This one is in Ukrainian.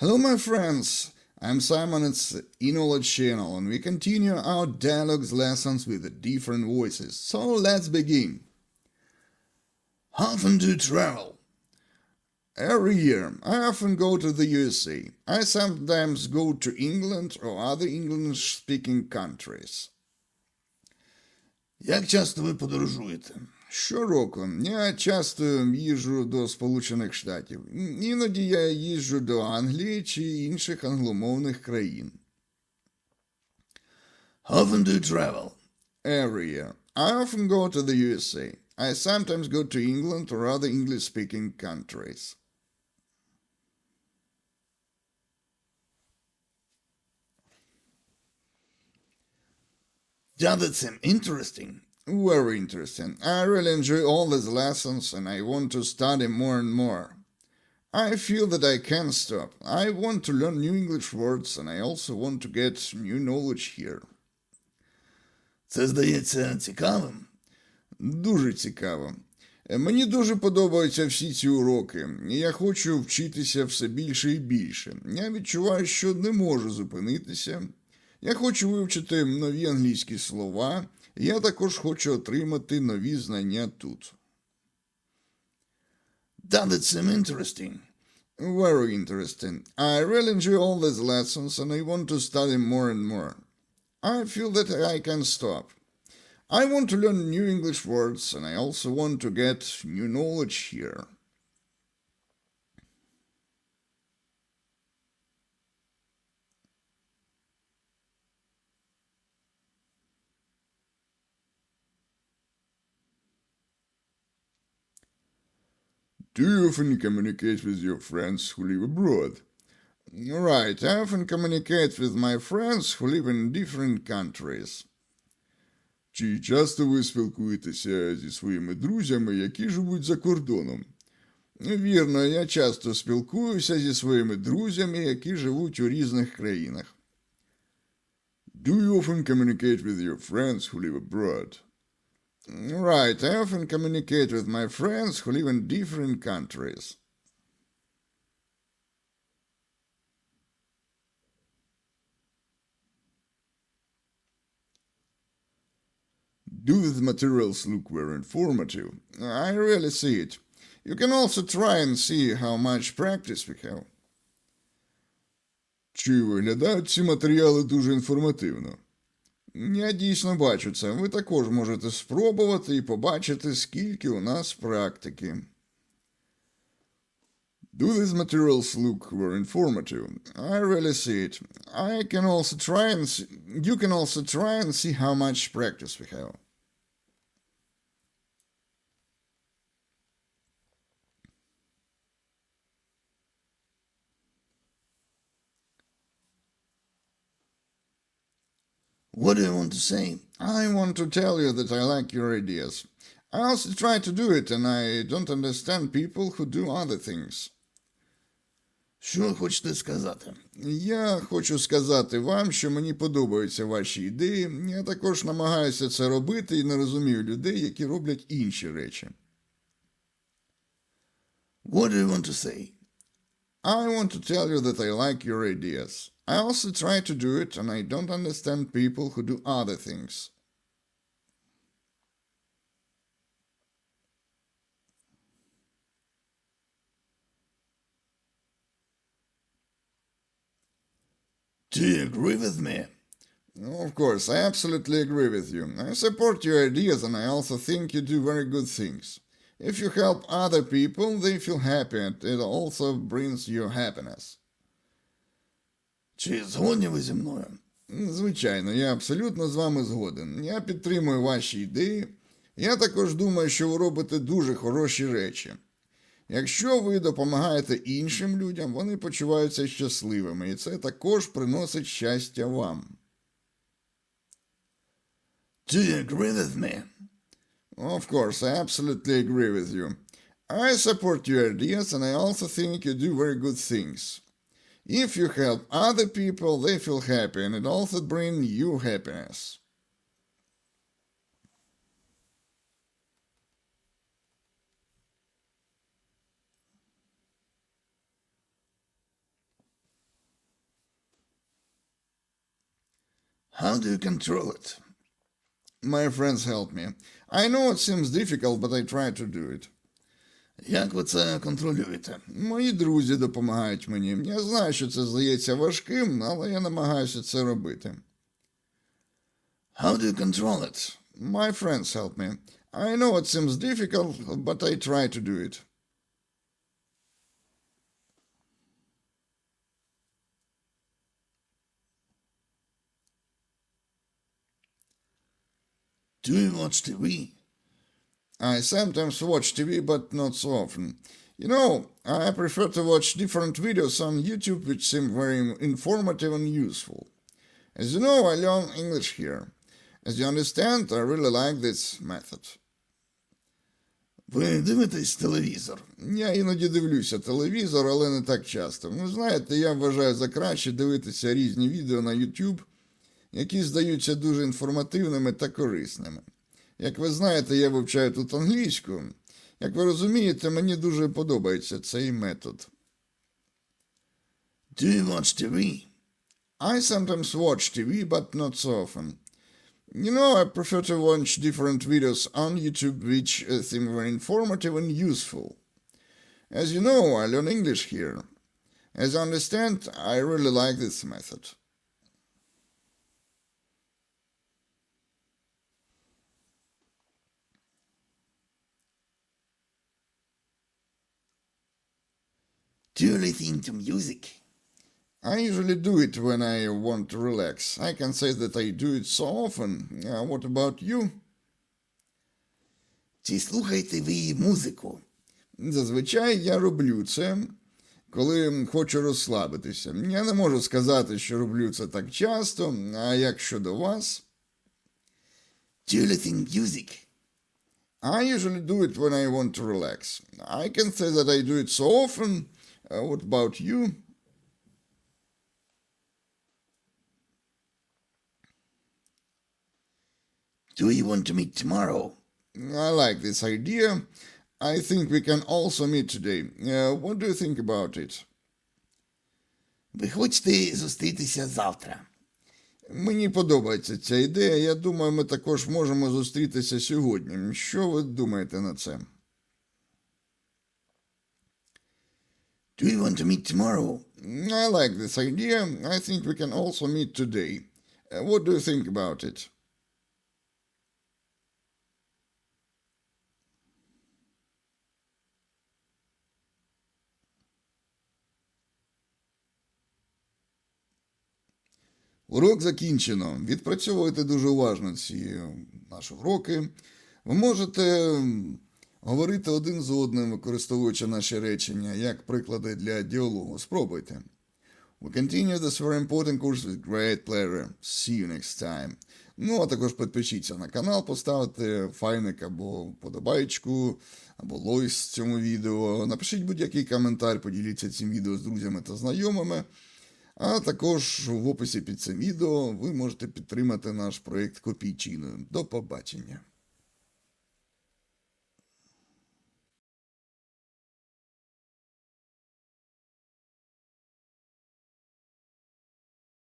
Hello, my friends. I'm Simon. It's eKnowledge channel, and we continue our dialogues lessons with different voices. So let's begin. How often do you travel? Every year, I often go to the USA. I sometimes go to England or other English-speaking countries. Як часто ви подорожуєте? Щороку я часто їжджу до Сполучених Штатів. Іноді я їжджу до Англії чи інших англомовних країн. How often do you travel? Every year. I often go to the USA. I sometimes go to England or other English speaking countries. Does it seem interesting? Very interesting. I really enjoy all these lessons and I want to study more and more. I feel that I can't stop. I want to learn new English words and I also want to get new knowledge here. Це здається цікавим. Дуже цікаво. Е, Мені дуже подобаються всі ці уроки. Я хочу вчитися все більше і більше. Я відчуваю, що не можу зупинитися. Я хочу вивчити нові англійські слова. і Я також хочу отримати нові знання тут. Does it seem interesting? Very interesting. I really enjoy all these lessons and I want to study more and more. I feel that I can stop. I want to learn new English words and I also want to get new knowledge here. Do you often communicate with your friends who live abroad? Right, I often communicate with my friends who live in different countries. Чи часто ви спілкуєтеся зі своїми друзями, які живуть за кордоном? Вірно, я часто спілкуюся зі своїми друзями, які живуть у різних країнах. Do you often communicate with your friends who live abroad? Right, I often communicate with my friends who live in different countries. Do the materials look very informative? I really see it. You can also try and see how much practice we have. Чи виглядають ці матеріали дуже інформативно? Я дійсно бачу це. Ви також можете спробувати і побачити, скільки у нас практики. Do these materials look very informative? I really see it. I can also try and see, you can also try and see how much practice we have. What do you want to say? I want to tell you that I like your ideas. I also try to do it, and I don't understand people who do other things. Що хочете сказати? Я хочу сказати вам, що мені подобаються ваші ідеї. Я також намагаюся це робити і не розумію людей, які роблять інші речі. What do you want to say? I want to tell you that I like your ideas. I also try to do it, and I don't understand people who do other things. Do you agree with me? Of course, I absolutely agree with you. I support your ideas and I also think you do very good things. If you help other people, they feel happy and it also brings you happiness. Чи згодні ви зі мною? Звичайно, я абсолютно з вами згоден. Я підтримую ваші ідеї. Я також думаю, що ви робите дуже хороші речі. Якщо ви допомагаєте іншим людям, вони почуваються щасливими, і це також приносить щастя вам. Do you agree with me? Of course, I absolutely agree with you. I support your ideas and I also think you do very good things. If you help other people, they feel happy and it also brings you happiness. How do you control it? My friends help me. I know it seems difficult, but I try to do it. Як ви це контролюєте? Мої друзі допомагають мені. Я знаю, що це здається важким, але я намагаюся це робити. How do you control it? My friends help me. I know it seems difficult, but I try to do it. Do you watch TV? I sometimes watch TV, but not so often. You know, I prefer to watch different videos on YouTube which seem very informative and useful. As you know, I learn English here. As you understand, I really like this method. Ви дивитесь телевізор? Я іноді дивлюся телевізор, але не так часто. Ви знаєте, я вважаю за краще дивитися різні відео на YouTube, які здаються дуже інформативними та корисними. Як ви знаєте, я вивчаю тут англійську. Як ви розумієте, мені дуже подобається цей метод. Do you watch TV? I sometimes watch TV, but not so often. You know, I prefer to watch different videos on YouTube which uh, seem very informative and useful. As you know, I learn English here. As I understand, I really like this method. Do you listen to music? I usually do it when I want to relax. I can say that I do it so often. Uh, what about you? Чи слухаєте ви музику? Зазвичай я роблю це, коли хочу розслабитися. Я не можу сказати, що роблю це так часто, а як щодо вас? Do you listen music? I usually do it when I want to relax. I can say that I do it so often. Uh, what about you? Do you want to meet tomorrow? I like this idea. I think we can also meet today. Uh, what do you think about it? Ви хочете зустрітися завтра? Мені подобається ця ідея. Я думаю, ми також можемо зустрітися сьогодні. Що ви думаєте на це? Do you want to meet tomorrow? I like this idea. I think we can also meet today. Uh, what do you think about it? Урок закінчено. Відпрацьовуйте дуже уважно ці е, наші уроки. Ви можете говорити один з одним, використовуючи наші речення, як приклади для діалогу. Спробуйте. We continue this very important course with great pleasure. See you next time. Ну, а також підпишіться на канал, поставте файник або подобайку, або лойс цьому відео. Напишіть будь-який коментар, поділіться цим відео з друзями та знайомими. А також в описі під цим відео ви можете підтримати наш проєкт копійчиною. До побачення.